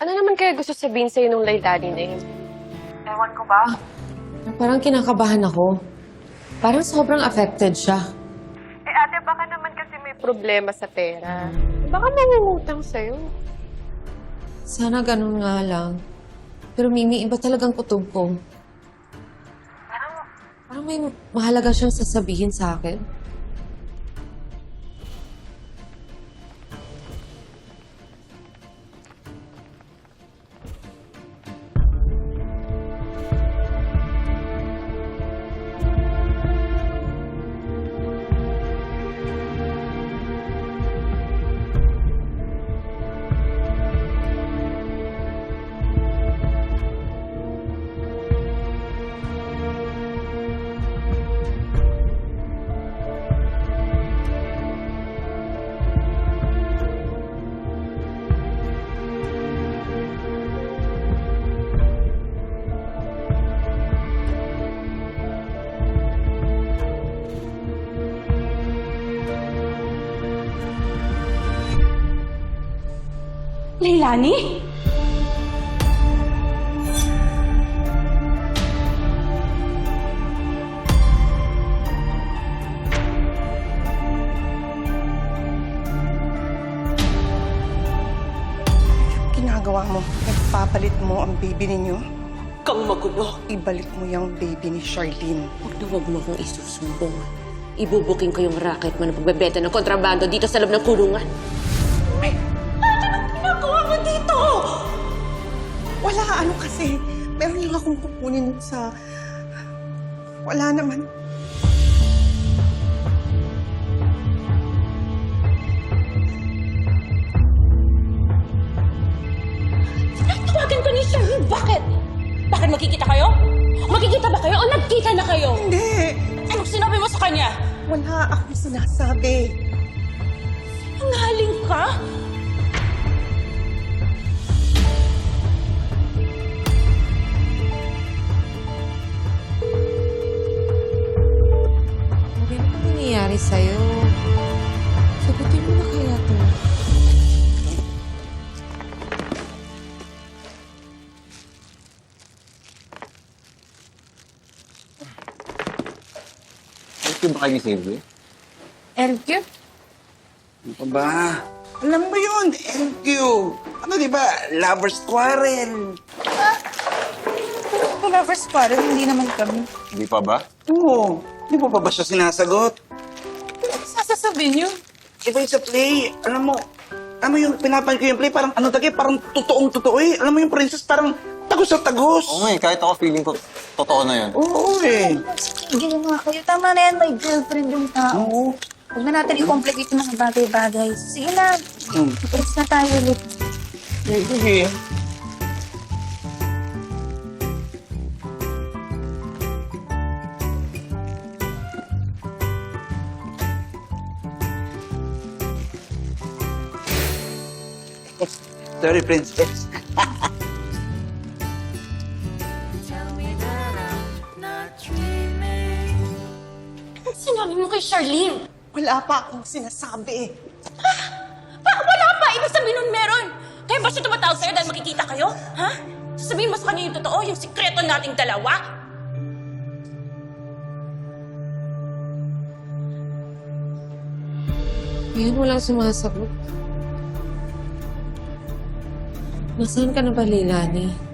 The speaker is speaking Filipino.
Ano naman kaya gusto sabihin sa'yo nung Lailani na yun? Ewan ko ba? Parang kinakabahan ako. Parang sobrang affected siya. Eh ate, baka naman kasi may problema sa pera. Baka nangungutang sa'yo. Sana ganun nga lang. Pero Mimi, iba talagang kutob ko. Parang, Parang may mahalaga siyang sasabihin sa akin. Leilani? ginagawa mo? Nagpapalit mo ang baby ninyo? Kang magulo. Ibalik mo yung baby ni Charlene. Huwag na huwag mo akong isusumbong. Ibubuking ko yung racket mo na pagbebenta ng kontrabando dito sa loob ng kulungan. Wala, ano kasi. Meron lang akong kukunin sa... Wala naman. Tawagan ko ni Charlene. Bakit? Bakit magkikita kayo? Magkikita ba kayo o nagkita na kayo? Hindi! Anong sinabi mo sa kanya? Wala akong sinasabi. Nangaling ka? Nangyayari sa'yo? Sagutin mo na kaya to. LQ ba kayo ni Silvie? LQ? Ano pa ba? Alam mo yun, LQ. Ano di ba? Lovers quarrel. Lovers quarrel, hindi naman kami. Hindi pa ba? Oo. Di mo pa ba siya sinasagot? Sasasabihin yun. Iba yung sa play. Alam mo, alam mo yung pinapan ko yung play, parang ano tagay, parang totoong totoo eh. Alam mo yung princess, parang tagos sa tagos. Oo nga eh, kahit ako feeling ko totoo na yun. Oo eh. Sige nga kayo. Tama na yan, may girlfriend yung tao. Oo. Huwag na natin i-complicate yung mga bagay-bagay. Sige na, Hmm. alis na tayo ulit. Sige. Sorry, princess. Sinabi mo kay Charlene. Wala pa akong sinasabi. Pa, wala pa! Ibig sabihin nun meron! Kaya ba siya tumatawag sa'yo dahil makikita kayo? Ha? Sasabihin mo sa kanya yung totoo, yung sikreto nating dalawa? Ngayon walang sumasagot. Nasaan ka na ba, Leilani?